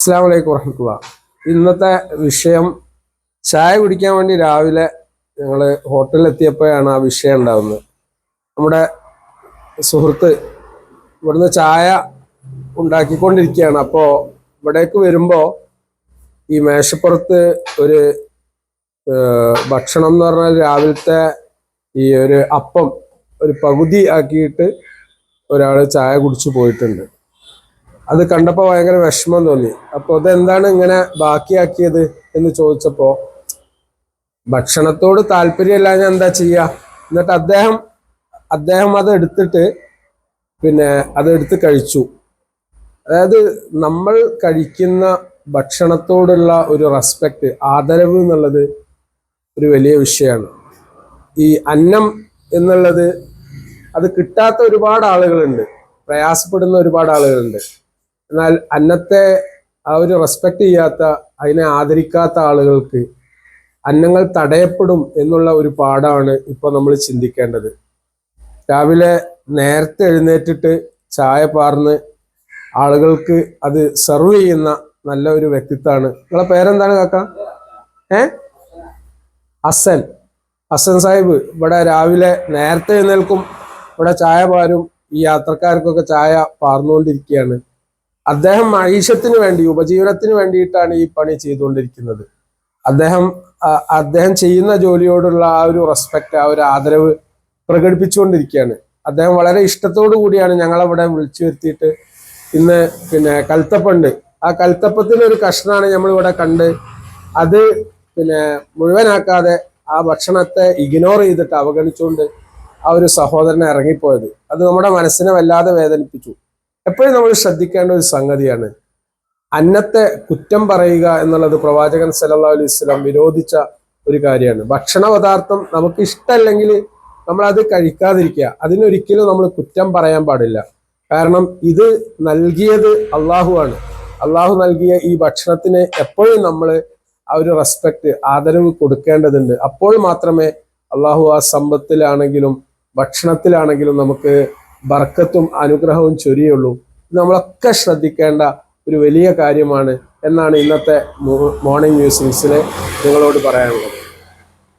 അസ്സാം വലൈക്കും വറഹമത്തുള്ള. ഇന്നത്തെ വിഷയം ചായ കുടിക്കാൻ വേണ്ടി രാവിലെ ഞങ്ങൾ ഹോട്ടലിൽ എത്തിയപ്പോഴാണ് ആ വിഷയം ഉണ്ടാകുന്നത് നമ്മുടെ സുഹൃത്ത് ഇവിടുന്ന് ചായ ഉണ്ടാക്കിക്കൊണ്ടിരിക്കുകയാണ്. അപ്പോൾ ഇവിടേക്ക് വരുമ്പോൾ ഈ മേശപ്പുറത്ത് ഒരു ഭക്ഷണം എന്ന് പറഞ്ഞാൽ രാവിലത്തെ ഈ ഒരു അപ്പം ഒരു പകുതി ആക്കിയിട്ട് ഒരാൾ ചായ കുടിച്ചു പോയിട്ടുണ്ട്. അത് കണ്ടപ്പോൾ ഭയങ്കര വിഷമം തോന്നി. അപ്പോൾ അതെന്താണ് ഇങ്ങനെ ബാക്കിയാക്കിയത് എന്ന് ചോദിച്ചപ്പോൾ ഭക്ഷണത്തോട് താല്പര്യമില്ല ഞാൻ എന്താ ചെയ്യുക എന്നിട്ട് അദ്ദേഹം അദ്ദേഹം അത് എടുത്തിട്ട് പിന്നെ അത് എടുത്ത് കഴിച്ചു. അതായത് നമ്മൾ കഴിക്കുന്ന ഭക്ഷണത്തോടുള്ള ഒരു റെസ്പെക്റ്റ് ആദരവ് എന്നുള്ളത് ഒരു വലിയ വിഷയമാണ് ഈ അന്നം എന്നുള്ളത് അത് കിട്ടാത്ത ഒരുപാട് ആളുകളുണ്ട്. പ്രയാസപ്പെടുന്ന ഒരുപാട് ആളുകളുണ്ട്. എന്നാൽ അന്നത്തെ ഒരു റെസ്പെക്ട് ചെയ്യാത്ത അതിനെ ആദരിക്കാത്ത ആളുകൾക്ക് അന്നങ്ങൾ തടയപ്പെടും എന്നുള്ള ഒരു പാഠമാണ് ഇപ്പോൾ നമ്മൾ ചിന്തിക്കേണ്ടത്. രാവിലെ നേരത്തെ എഴുന്നേറ്റിട്ട് ചായ പാർന്ന് ആളുകൾക്ക് അത് സെർവ് ചെയ്യുന്ന നല്ല ഒരു വ്യക്തിത്വമാണ്. നിങ്ങളെ പേരെന്താണ് കാക്ക? ഏ? അസൻ അസൻ സാഹിബ്. ഇവിടെ രാവിലെ നേരത്തെ എഴുന്നേൽക്കും ഇവിടെ ചായ പാരും ഈ യാത്രക്കാർക്കൊക്കെ ചായ പാർന്നുകൊണ്ടിരിക്കുകയാണ്. അദ്ദേഹം മഹീഷത്തിന് വേണ്ടി ഉപജീവനത്തിന് വേണ്ടിയിട്ടാണ് ഈ പണി ചെയ്തുകൊണ്ടിരിക്കുന്നത്. അദ്ദേഹം അദ്ദേഹം ചെയ്യുന്ന ജോലിയോടുള്ള ആ ഒരു റെസ്പെക്ട് ആ ഒരു ആദരവ് പ്രകടിപ്പിച്ചുകൊണ്ടിരിക്കുകയാണ്. അദ്ദേഹം വളരെ ഇഷ്ടത്തോടു കൂടിയാണ് ഞങ്ങളവിടെ വിളിച്ചു വരുത്തിയിട്ട് ഇന്ന് പിന്നെ കൽത്തപ്പുണ്ട്. ആ കൽത്തപ്പത്തിന് ഒരു കഷ്ണമാണ് നമ്മളിവിടെ കണ്ട് അത് പിന്നെ മുഴുവനാക്കാതെ ആ ഭക്ഷണത്തെ ഇഗ്നോർ ചെയ്തിട്ട് അവഗണിച്ചുകൊണ്ട് ആ ഒരു സഹോദരനെ ഇറങ്ങിപ്പോയത്. അത് നമ്മുടെ മനസ്സിനെ വല്ലാതെ വേദനിപ്പിച്ചു. എപ്പോഴും നമ്മൾ ശ്രദ്ധിക്കേണ്ട ഒരു സംഗതിയാണ്. അന്നത്തെ കുറ്റം പറയുക എന്നുള്ളത് പ്രവാചകൻ സല്ലല്ലാഹു അലൈഹി സ്വലാം വിരോധിച്ച ഒരു കാര്യമാണ്. ഭക്ഷണ പദാർത്ഥം നമുക്ക് ഇഷ്ടമല്ലെങ്കിൽ നമ്മൾ അത് കഴിക്കാതിരിക്കുക. അതിനൊരിക്കലും നമ്മൾ കുറ്റം പറയാൻ പാടില്ല. കാരണം ഇത് നൽകിയത് അള്ളാഹുവാണ് അള്ളാഹു നൽകിയ ഈ ഭക്ഷണത്തിന് എപ്പോഴും നമ്മൾ ആ ഒരു റെസ്പെക്ട് ആദരവ് കൊടുക്കേണ്ടതുണ്ട്. അപ്പോൾ മാത്രമേ അള്ളാഹു ആ സമ്പത്തിലാണെങ്കിലും ഭക്ഷണത്തിലാണെങ്കിലും നമുക്ക് ബർക്കത്തും അനുഗ്രഹവും ചൊരിയുള്ളൂ. നമ്മളൊക്കെ ശ്രദ്ധിക്കേണ്ട ഒരു വലിയ കാര്യമാണ് എന്നാണ് ഇന്നത്തെ മോർണിംഗ് ന്യൂസിൽ നിങ്ങളോട് പറയാനുള്ളത്.